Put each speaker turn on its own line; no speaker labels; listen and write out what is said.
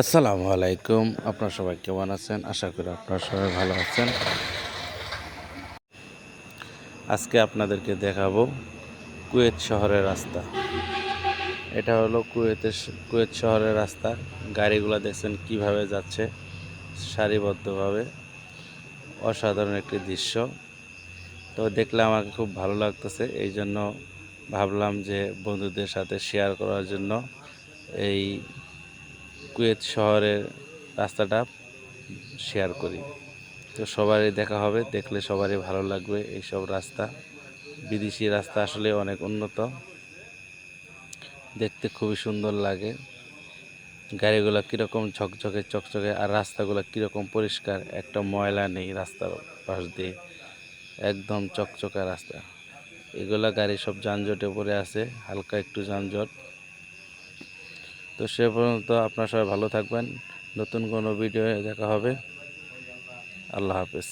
আসসালামু আলাইকুম। আপনার সবাই কেমন আছেন? আশা করি আপনারা সবাই ভালো আছেন। আজকে আপনাদেরকে দেখাবো কুয়েত শহরের রাস্তা। এটা হলো কুয়েতের কুয়েত শহরের রাস্তা। গাড়িগুলো দেখছেন কীভাবে যাচ্ছে সারিবদ্ধভাবে। অসাধারণ একটি দৃশ্য। তো দেখলে আমাকে খুব ভালো লাগতেছে। এই জন্য ভাবলাম যে বন্ধুদের সাথে শেয়ার করার জন্য এই কুয়েত শহরের রাস্তাটা শেয়ার করি। তো সবারই দেখা হবে, দেখলে সবারই ভালো লাগবে এইসব রাস্তা। বিদেশি রাস্তা আসলে অনেক উন্নত। দেখতে খুবই সুন্দর লাগে। গাড়িগুলো কীরকম ঝকঝকে, চকচকে আর রাস্তাগুলো কীরকম পরিষ্কার, একটা ময়লা নেই রাস্তার পাশ দিয়ে। একদম চকচকা রাস্তা। এগুলা গাড়ি সব যানজটে পড়ে আছে, হালকা একটু যানজট। তো সে পর্যন্ত আপনার সবাই ভালো থাকবেন। নতুন কোনো ভিডিও দেখা হবে। আল্লাহ হাফেজ।